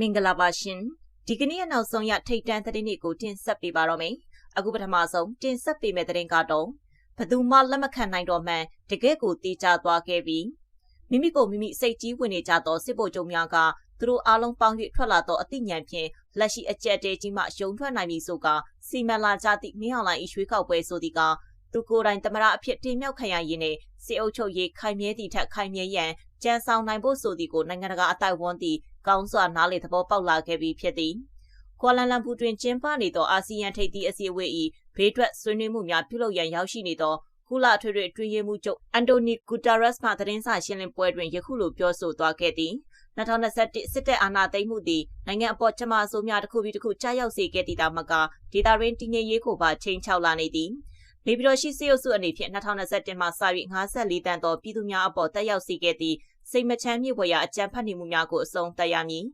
မင်္ဂလာပါရှင်ဒီကနေ့အနောက်ဆုံးရထိတ်တန့်သတင်းတွေကိုတင်ဆက်ပေးပါတော့မယ်အခုပထမဆုံးတင်ဆက်ပေးမယ့်သတင်းကတော့ဘသူမှလက်မခံနိုင်တော့မှန်တကယ့်ကိုတေချာသွားခဲ့ပြီးမိမိကိုမိမိစိတ်ကြီးဝင်နေကြသောစစ်ဗိုလ်ချုပ်များကသူတို့အားလုံးပေါင်း၍ထွက်လာသောအသိဉာဏ်ဖြင့်လက်ရှိအကြက်တဲကြီးမှရုံထွက်နိုင်ပြီဆိုကစီမံလာကြသည့်မင်းအောင်လိုင်းဤရွှေကောက်ပွဲဆိုသည်ကသူကိုယ်တိုင်သမရအဖြစ်တင်မြှောက်ခံရရင်းနဲ့စစ်အုပ်ချုပ်ရေးခိုင်မြဲသည့်ထက်ခိုင်မြဲရန်ကြံဆောင်နိုင်ဖို့ဆိုသည်ကိုနိုင်ငံတကာအတိုက်ဝန်းသည့် ကောင်းစွာနားလေသဘောပေါက်လာခဲ့ပြီးဖြစ်သည်ကွာလန်လမ်ပူတွင်ကျင်းပနေသောအာဆီယံထိပ်သီးအစည်းအဝေး၏ဘေးထွက်ဆွေးနွေးမှုများပြုလုပ်ရန်ရောက်ရှိနေသောကုလထွေထွေတွင်ရေးမှုချုပ်အန်တိုနီဂူတာရက်စ်မှသတင်းစာရှင်းလင်းပွဲတွင်ယခုလိုပြောဆိုသွားခဲ့သည်2021စစ်တပ်အာဏာသိမ်းမှုသည်နိုင်ငံအပေါ်ကျမအစိုးရတစ်ခုပြီးတစ်ခုကြားရောက်စေခဲ့သည့်တာမကဒေတာရင်းတည်ငြိမ်ရေးကိုပါချိန်ချောက်လာနေသည်နေပြည်တော်ရှိစေအုပ်စုအနေဖြင့်2021မှာစ၍54တန်းသောပြည်သူများအပေါ်တက်ရောက်စေခဲ့သည့် စိတ်မချမ်းမြေဖွယ်ရာအကြံဖတ်နေမှုများကိုအဆုံးသတ်ရမည်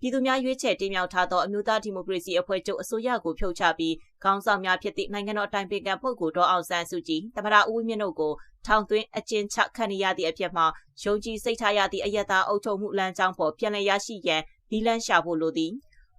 ပြည်သူများရွေးချယ်တင်မြှောက်ထားသောအမျိုးသားဒီမိုကရေစီအဖွဲ့ချုပ်အစိုးရကိုဖြုတ်ချပြီးခေါင်းဆောင်များဖြစ်သည့်နိုင်ငံတော်အတိုင်ပင်ခံပုဂ္ဂိုလ်ဒေါ်အောင်ဆန်းစုကြည်သမ္မတဦးဝင်းမြင့်တို့ကိုထောင်သွင်းအကျဉ်းချခံရသည့်အဖြစ်မှာယုံကြည်စိတ်ထားရသည့်အယက်သားအုပ်ချုပ်မှုလမ်းကြောင်းပေါ်ပြန်လည်ရရှိရန်ဒီလန်းရှာဖို့လိုသည်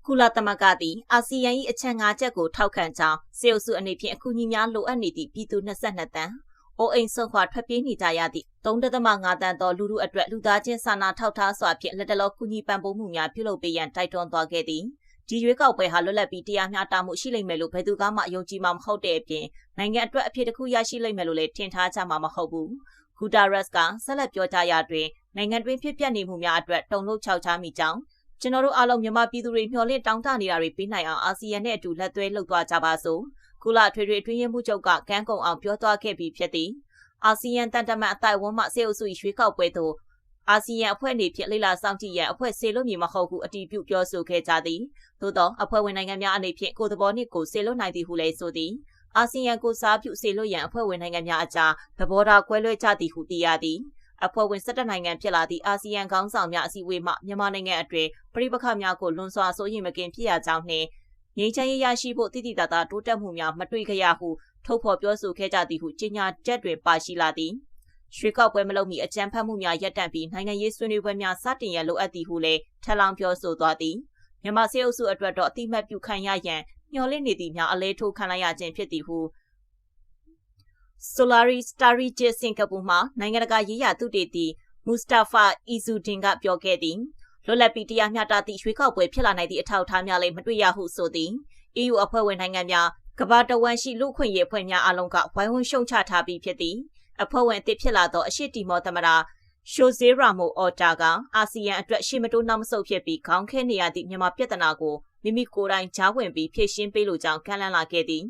ကုလသမဂ္ဂသည်အာဆီယံ၏အချက်၅ချက်ကိုထောက်ခံကြောင်းစေအုပ်စုအနေဖြင့်အကူအညီများလိုအပ်နေသည့်ပြည်သူ22တန်း အိုအိမ်ဆုံးခွာထွက်ပြေးနေကြရသည့်3.5တန်းသောလူလူအတွက်လူသားချင်းစာနာထောက်ထားစွာဖြင့်လက်တလောကူညီပံ့ပိုးမှုများပြုလုပ်ပေးရန်တိုက်တွန်းသွားခဲ့သည်ဒီရွေးကောက်ပွဲဟာလွတ်လပ်ပြီးတရားမျှတမှုရှိလိမ့်မယ်လို့ဘယ်သူကမှယုံကြည်မှာမဟုတ်တဲ့အပြင်နိုင်ငံအတွက်အဖြစ်တစ်ခုရရှိလိမ့်မယ်လို့လည်းထင်ထားကြမှာမဟုတ်ဘူးဂူတာရက်စ်ကဆက်လက်ပြောကြားရာတွင်နိုင်ငံတွင်းဖြစ်ပျက်နေမှုများအတွက်တုံ့လို့ခြောက်ချမိကြောင်းကျွန်တော်တို့အားလုံးမြန်မာပြည်သူတွေမျှော်လင့်တောင်းတနေတာတွေပေးနိုင်အောင်အာဆီယံနဲ့အတူလက်သွဲလှုပ်သွားကြပါစို့ ကုလထွေထွေအတွင်းရေးမှုချုပ်ကကန်းကုံအောင်ပြောသွားခဲ့ပြီးဖြစ်သည်အာဆီယံတန်တမန်အတိုင်းဝန်းမှစေအုပ်စုရွှေကောက်ပွဲသို့အာဆီယံအဖွဲ့အနေဖြင့်လိလာစောင့်ကြည့်ရန်အဖွဲ့ဆေလို့မည်မဟုတ်ဟုအတည်ပြုပြောဆိုခဲ့ကြသည်သို့သောအဖွဲ့ဝင်နိုင်ငံများအနေဖြင့်ကိုယ်သဘောနှင့်ကိုယ်ဆေလို့နိုင်သည်ဟုလည်းဆိုသည်အာဆီယံကိုစားပြုစေလို့ရန်အဖွဲ့ဝင်နိုင်ငံများအကြားသဘောထားကွဲလွဲကြသည်ဟုသိရသည်အဖွဲ့ဝင်17နိုင်ငံဖြစ်လာသည့်အာဆီယံခေါင်းဆောင်များအစည်းအဝေးမှမြန်မာနိုင်ငံအတွင်းပြည်ပခများကိုလွန်စွာစိုးရိမ်မကင်ဖြစ်ရကြောင်းနှင့် ငြိမ်းချမ်းရေးရရှိဖို့တည်တည်တာတာတိုးတက်မှုများမတွေ့ကြရဟုထုတ်ဖော်ပြောဆိုခဲ့ကြသည်ဟုကြေညာချက်တွင်ပါရှိလာသည်ရွှေကောက်ပွဲမလုပ်မီအကြမ်းဖက်မှုများရပ်တန့်ပြီးနိုင်ငံရေးဆွေးနွေးပွဲများစတင်ရန်လိုအပ်သည်ဟုလည်းထပ်လောင်းပြောဆိုသွားသည်မြန်မာစစ်အုပ်စုအတွက်တော့အတိမတ်ပြုခံရရန်မျှော်လင့်နေသည့်များအလဲထိုးခံလိုက်ရခြင်းဖြစ်သည်ဟု Solaris Starry စင်ကာပူမှနိုင်ငံတကာရေးရာသုတေသီမူစတာဖာအီဇူဒင်ကပြောခဲ့သည် လွတ်လပ်ပြီးတရားမျှတသည့်ရွေးကောက်ပွဲဖြစ်လာနိုင်သည့်အထောက်အထားများလည်းမတွေ့ရဟုဆိုသည် EU အဖွဲ့ဝင်နိုင်ငံများကမ္ဘာတဝန်းရှိလူခွင့်ရေးအဖွဲ့များအလုံးကဝိုင်းဝန်းရှုံချထားပြီးဖြစ်သည်အဖွဲ့ဝင်အသစ်ဖြစ်လာသောအရှိတီမောသမရာရှိုဇေရာမိုအော်တာကအာဆီယံအတွက်ရှေ့မတိုးနောက်မဆုတ်ဖြစ်ပြီးခေါင်းခဲနေရသည့်မြန်မာပြည်ထနာကိုမိမိကိုယ်တိုင်ကြားဝင်ပြီးဖြည့်ရှင်းပေးလိုကြောင်းကမ်းလှမ်းလာခဲ့သည်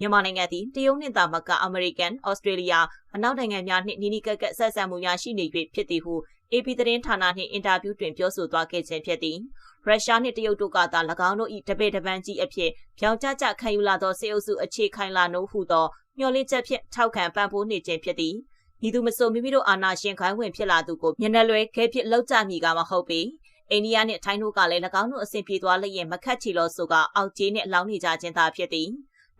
မြန်မာနိုင်ငံသည်တရုတ်နှင့်သာမကအမေရိကန်၊ဩစတြေးလျအနောက်နိုင်ငံများနှင့်နီးနီးကပ်ကပ်ဆက်ဆံမှုများရှိနေ၍ဖြစ်သည်ဟု AP သတင်းဌာနနှင့်အင်တာဗျူးတွင်ပြောဆိုသွားခဲ့ခြင်းဖြစ်သည်ရုရှားနှင့်တရုတ်တို့ကသာ၎င်းတို့၏တပည့်တပန်းကြီးအဖြစ်ပြောင်းကျကျခံယူလာသောစေအုပ်စုအခြေခိုင်လာနိုးဟုသောမျှော်လင့်ချက်ဖြင့်ထောက်ခံပံ့ပိုးနေခြင်းဖြစ်သည်ဤသူမဆိုမိမိတို့အာဏာရှင်ခိုင်းဝင်ဖြစ်လာသူကိုမျက်နှာလွဲခဲဖြစ်လောက်ကြမိကမဟုတ်ပေအိန္ဒိယနှင့်ထိုင်းတို့ကလည်း၎င်းတို့အဆင်ပြေသွားလျက်မခတ်ချီလို့ဆိုကအောက်ကျေးနှင့်လောင်းနေကြခြင်းသာဖြစ်သည်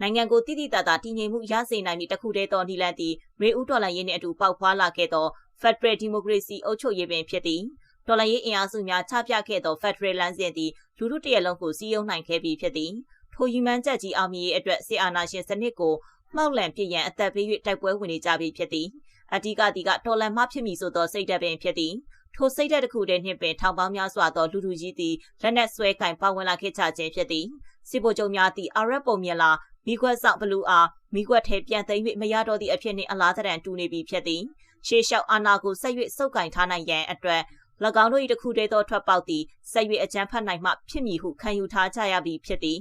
နိုင်ငံကိုတိတိတတ်တာတည်ငြိမ်မှုရစေနိုင်မည်တခုတည်းသောနီလန်သည်ရေဦးတော်လှန်ရေးနှင့်အတူပေါက်ဖွာလာခဲ့သော Federal Democracy အုပ်ချုပ်ရေးပင်ဖြစ်သည်တော်လှန်ရေးအင်အားစုများချပြခဲ့သော Federal လမ်းစဉ်သည်လူထုတရက်လုံးကိုစီးယုံနိုင်ခဲ့ပြီးဖြစ်သည်ထိုယူမှန်းချက်ကြီးအောင်မြင်ရေးအတွက်စစ်အာဏာရှင်စနစ်ကိုမှောက်လန့်ပြစ်ရန်အသက်ပေး၍တိုက်ပွဲဝင်နေကြပြီဖြစ်သည်အဓိကဒီကတော်လန်မှဖြစ်မည်ဆိုသောစိတ်ဓာတ်ပင်ဖြစ်သည်ထိုစိတ်ဓာတ်တစ်ခုတည်းနှင့်ပင်ထောင်ပေါင်းများစွာသောလူလူကြီးသည်လက်နက်ဆွဲကင်ပါဝင်လာခဲ့ကြခြင်းဖြစ်သည်စစ်ဗိုလ်ချုပ်များသည်အာရပ်ပုံမြင်လာမိခွက်ဆောင်ဘလူအားမိခွက်ထဲပြန်သိမ်း၍မရတော့သည့်အဖြစ်နှင့်အလားတရန်တူနေပြီဖြစ်သည် ရှေးလျှောက်အာနာကိုဆက်၍စုပ်ကင်ထားနိုင်ရန်အတွက်၎င်းတို့၏တခုတည်းသောထွက်ပေါက်သည်ဆက်၍အကြမ်းဖက်နိုင်မှဖြစ်မည်ဟုခံယူထားကြရပြီဖြစ်သည်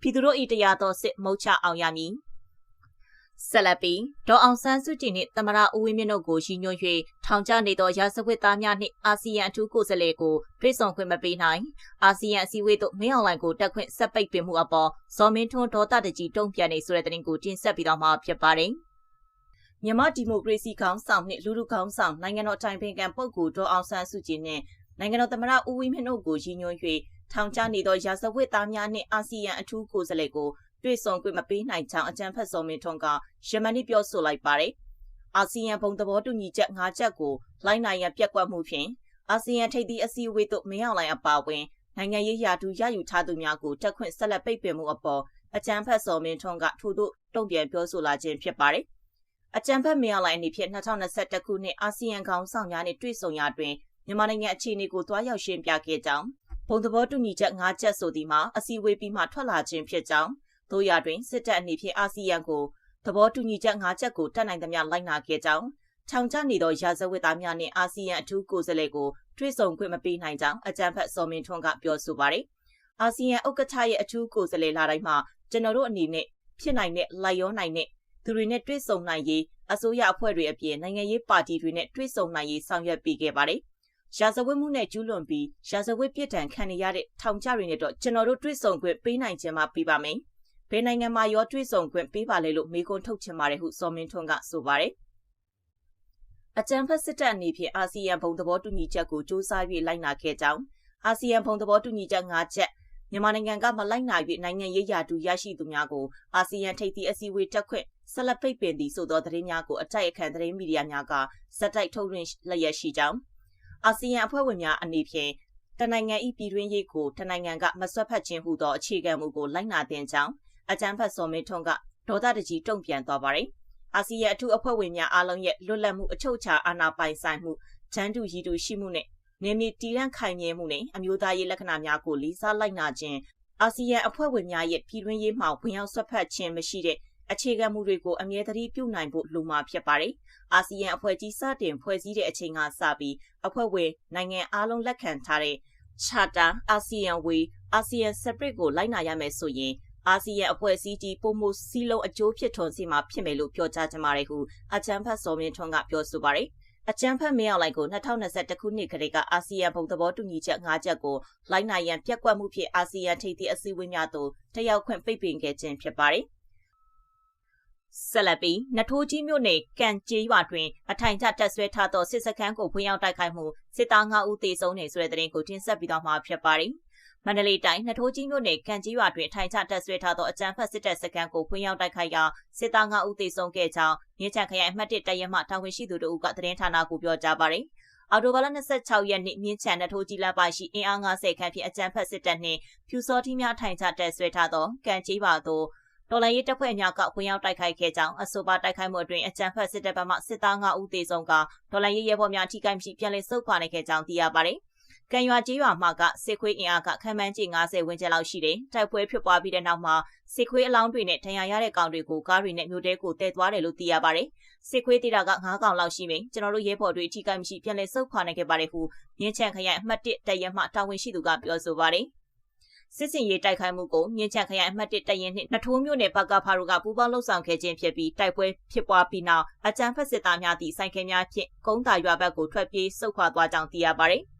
ပြည်သူတို့၏တရားသောစစ်မုတ်ချအောင်ရမည်ဆက်လက်ပြီးဒေါ်အောင်ဆန်းစုကြည်နှင့်သမရဦးဝင်းမြင့်တို့ကိုရည်ညွှန်း၍ထောင်ချနေသောရာဇဝတ်သားများနှင့်အာဆီယံအထူးကိုယ်စားလှယ်ကိုတွေ့ဆုံခွင့်မပေးနိုင်အာဆီယံအစည်းအဝေးသို့မင်းအောင်လှိုင်ကိုတက်ခွင့်ဆက်ပိတ်ပင်မှုအပေါ်ဇော်မင်းထွန်းဒေါ်တာတကြီးတုံ့ပြန်နေဆိုတဲ့သတင်းကိုတင်ဆက်ပြီးတော့မှာဖြစ်ပါတယ် မြန်မာဒီမိုကရေစီခေါင်းဆောင်နှင့်လူလူခေါင်းဆောင်နိုင်ငံတော်တိုင်ပင်ခံပုဂ္ဂိုလ်ဒေါ်အောင်ဆန်းစုကြည်နှင့်နိုင်ငံတော်သမ္မတဦးဝင်းမြင့်တို့ကိုရည်ညွှန်း၍ထောင်ချနေသောရာဇဝတ်သားများနှင့်အာဆီယံအထူးကိုယ်စားလှယ်ကိုတွေ့ဆုံခွင့်မပေးနိုင်ကြောင်းအကြံဖက်စော်မင်းထွန်းကယမန်နေ့ပြောဆိုလိုက်ပါတယ်။အာဆီယံဘုံသဘောတူညီချက်၅ချက်ကိုလိုက်နိုင်ရန်ပြက်ကွက်မှုဖြင့်အာဆီယံထိပ်သီးအစည်းအဝေးသို့မင်းအောင်လှိုင်အပါအဝင်နိုင်ငံရေးရာထူးရယူထားသူများကိုတက်ခွင့်ဆက်လက်ပိတ်ပင်မှုအပေါ်အကြံဖက်စော်မင်းထွန်းကထို့သို့တုံ့ပြန်ပြောဆိုလာခြင်းဖြစ်ပါတယ်။ အကြံဖက်မင်းအောင်လှိုင်အနေဖြင့်2021ခုနှစ်အာဆီယံခေါင်းဆောင်များနှင့်တွေ့ဆုံရာတွင်မြန်မာနိုင်ငံအခြေအနေကိုတွားရောက်ရှင်းပြခဲ့ကြောင်းဘုံသဘောတူညီချက်၅ချက်ဆိုသည်မှာအစည်းအဝေးပြီးမှထွက်လာခြင်းဖြစ်ကြောင်းတို့ရတွင်စစ်တပ်အနေဖြင့်အာဆီယံကိုသဘောတူညီချက်၅ချက်ကိုတက်နိုင်သမျှလိုက်နာခဲ့ကြောင်းထောင်ချနေသောရာဇဝတ်သားများနှင့်အာဆီယံအထူးကိုယ်စားလှယ်ကိုတွေ့ဆုံခွင့်မပေးနိုင်ကြောင်းအကြံဖက်စော်မင်းထွန်းကပြောဆိုပါတယ်။အာဆီယံဥက္ကဋ္ဌရဲ့အထူးကိုယ်စားလှယ်လာတိုင်းမှာကျွန်တော်တို့အနေနဲ့ဖြစ်နိုင်တဲ့လိုက်ရောနိုင်တဲ့ သူတွေနဲ့တွေ့ဆုံနိုင်ရေးအစိုးရအဖွဲ့တွေအပြင်နိုင်ငံရေးပါတီတွေနဲ့တွေ့ဆုံနိုင်ရေးဆောင်ရွက်ပေးခဲ့ပါတယ်။ရာဇဝတ်မှုနဲ့ကျူးလွန်ပြီးရာဇဝတ်ပြစ်ဒဏ်ခံနေရတဲ့ထောင်ကျတွေနဲ့တော့ကျွန်တော်တို့တွေ့ဆုံခွင့်ပေးနိုင်ခြင်းမှပေးပါမယ်။ဘယ်နိုင်ငံမှာရောတွေ့ဆုံခွင့်ပေးပါလေလို့မေးခွန်းထုတ်ချင်ပါတယ်ဟုစော်မင်းထွန်းကဆိုပါတယ်။အကြံဖက်စစ်တပ်အနေဖြင့်အာဆီယံဘုံသဘောတူညီချက်ကိုစ조사၍လိုက်နာခဲ့ကြောင်းအာဆီယံဘုံသဘောတူညီချက်၅ချက် မြန်မာနိုင်ငံကမလိုက်နာ၍နိုင်ငံရေးရာထူးရရှိသူများကိုအာဆီယံထိပ်သီးအစည်းအဝေးတက်ခွင့်ဆက်လက်ပိတ်ပင်သည်ဆိုသောသတင်းများကိုအတိုက်အခံသတင်းမီဒီယာများကစက်တိုက်ထုတ်လွှင့်လျက်ရှိကြောင်းအာဆီယံအဖွဲ့ဝင်များအနေဖြင့်တနိုင်ငံ၏ပြည်တွင်းရေးကိုတနိုင်ငံကမဆွတ်ဖက်ခြင်းဟူသောအခြေခံမူကိုလိုက်နာတင်ကြောင်းအကြံဖက်စော်မင်းထွန်းကဒေါသတကြီးတုံ့ပြန်သွားပါတယ်။အာဆီယံအထူးအဖွဲ့ဝင်များအားလုံးရဲ့လွတ်လပ်မှုအချုပ်အခြာအာဏာပိုင်ဆိုင်မှုဂျန်တူရည်တူရှိမှုနဲ့ နေမီတည်ရန်ခိုင်မြဲမှုနဲ့အမျိုးသားရေးလက္ခဏာများကိုလေးစားလိုက်နာခြင်းအာဆီယံအဖွဲ့ဝင်များရဲ့ပြည်တွင်းရေးမှဝင်ရောက်ဆွတ်ဖက်ခြင်းမရှိတဲ့အခြေခံမှုတွေကိုအမြဲတမ်းပြုနိုင်ဖို့လိုမှာဖြစ်ပါတယ်။အာဆီယံအဖွဲ့ကြီးစတင်ဖွဲ့စည်းတဲ့အချိန်ကစပြီးအဖွဲ့ဝင်နိုင်ငံအားလုံးလက်ခံထားတဲ့ Charter ASEAN Way ASEAN Separate ကိုလိုက်နာရမယ်ဆိုရင်အာဆီယံအဖွဲ့အစည်းကြီးပုံမှုစည်းလုံးအကျိုးဖြစ်ထွန်းစီမှာဖြစ်မယ်လို့ပြောကြားကြပါတယ်ဟုအချမ်းဖတ်စော်မင်းထွန်းကပြောဆိုပါတယ်။ အချမ်းဖတ်မင်းအောင်လိုက်ကို2021ခုနှစ်ကလေးကအာဆီယံဘုံသဘောတူညီချက်၅ချက်ကိုလိုက်နိုင်ရန်ပြက်ကွက်မှုဖြင့်အာဆီယံထိပ်သီးအစည်းအဝေးများသို့တက်ရောက်ခွင့်ပိတ်ပင်ခဲ့ခြင်းဖြစ်ပါတယ်။ဆက်လက်ပြီးနထိုးကြီးမြို့နယ်ကံကျေးရွာတွင်အထိုင်ချတက်ဆွဲထားသောစစ်စခန်းကိုဖွင့်ရောက်တိုက်ခိုက်မှုစစ်သား9ဦးသေဆုံးနေဆိုတဲ့သတင်းကိုတင်ဆက်ပြီးတော့မှာဖြစ်ပါတယ်။ မန္တလေးတိုင်းနှထိုးကြီးမြို့နယ်ကံကြီးရွာတွင်ထိုင်ချတက်ဆွဲထားသောအကြမ်းဖက်စစ်တပ်စခန်းကိုဖွင့်ရောက်တိုက်ခိုက်ရာစစ်သား9ဦးသေဆုံးခဲ့ကြောင်းမြင်းချံခရိုင်အမှတ်1တရဲမှတာဝန်ရှိသူတို့ကသတင်းဌာနကိုပြောကြားပါတယ်။အော်တိုဘာလ26ရက်နေ့မြင်းချံနှထိုးကြီးလမ်းပါရှိအင်အား90ခန့်ဖြင့်အကြမ်းဖက်စစ်တပ်နှင့်ဖြူစောထီးများထိုင်ချတက်ဆွဲထားသောကံကြီးရွာသို့တော်လိုင်းရေးတပ်ဖွဲ့များကဝင်ရောက်တိုက်ခိုက်ခဲ့ကြောင်းအဆိုပါတိုက်ခိုက်မှုအတွင်းအကြမ်းဖက်စစ်တပ်ဘက်မှစစ်သား9ဦးသေဆုံးကတော်လိုင်းရေးရဲဘော်များထိခိုက်မှုပြန်လည်ဆုတ်ခွာနိုင်ခဲ့ကြောင်းသိရပါတယ်။ ကံရွာကြီးရွာမှာကစစ်ခွေးအင်အားကခန့်မှန်းကြီး90ဝန်းကျင်လောက်ရှိတယ်။တိုက်ပွဲဖြစ်ပွားပြီးတဲ့နောက်မှာစစ်ခွေးအလောင်းတွေနဲ့ဒဏ်ရာရတဲ့ကောင်တွေကိုကားတွေနဲ့မြို့တဲကိုတဲသွားတယ်လို့သိရပါတယ်။စစ်ခွေးတေတာက9ကောင်လောက်ရှိမိ။ကျွန်တော်တို့ရဲဘော်တွေအထိကမရှိပြန်လည်ဆုတ်ခွာနိုင်ခဲ့ပါတယ်ဟုမြင်းချန်ခရိုင်အမှတ်1တရဲမှတာဝန်ရှိသူကပြောဆိုပါတယ်။စစ်စင်ရေးတိုက်ခိုက်မှုကိုမြင်းချန်ခရိုင်အမှတ်1တရင်နှင့်နထိုးမြို့နယ်ဘက်ကဖာတို့ကပူးပေါင်းလှုပ်ဆောင်ခဲ့ခြင်းဖြစ်ပြီးတိုက်ပွဲဖြစ်ပွားပြီးနောက်အကြမ်းဖက်စစ်သားများသည့်ဆိုင်ကယ်များဖြင့်ကုန်းတာရွာဘက်ကိုထွက်ပြေးဆုတ်ခွာသွားကြောင်းသိရပါတယ်။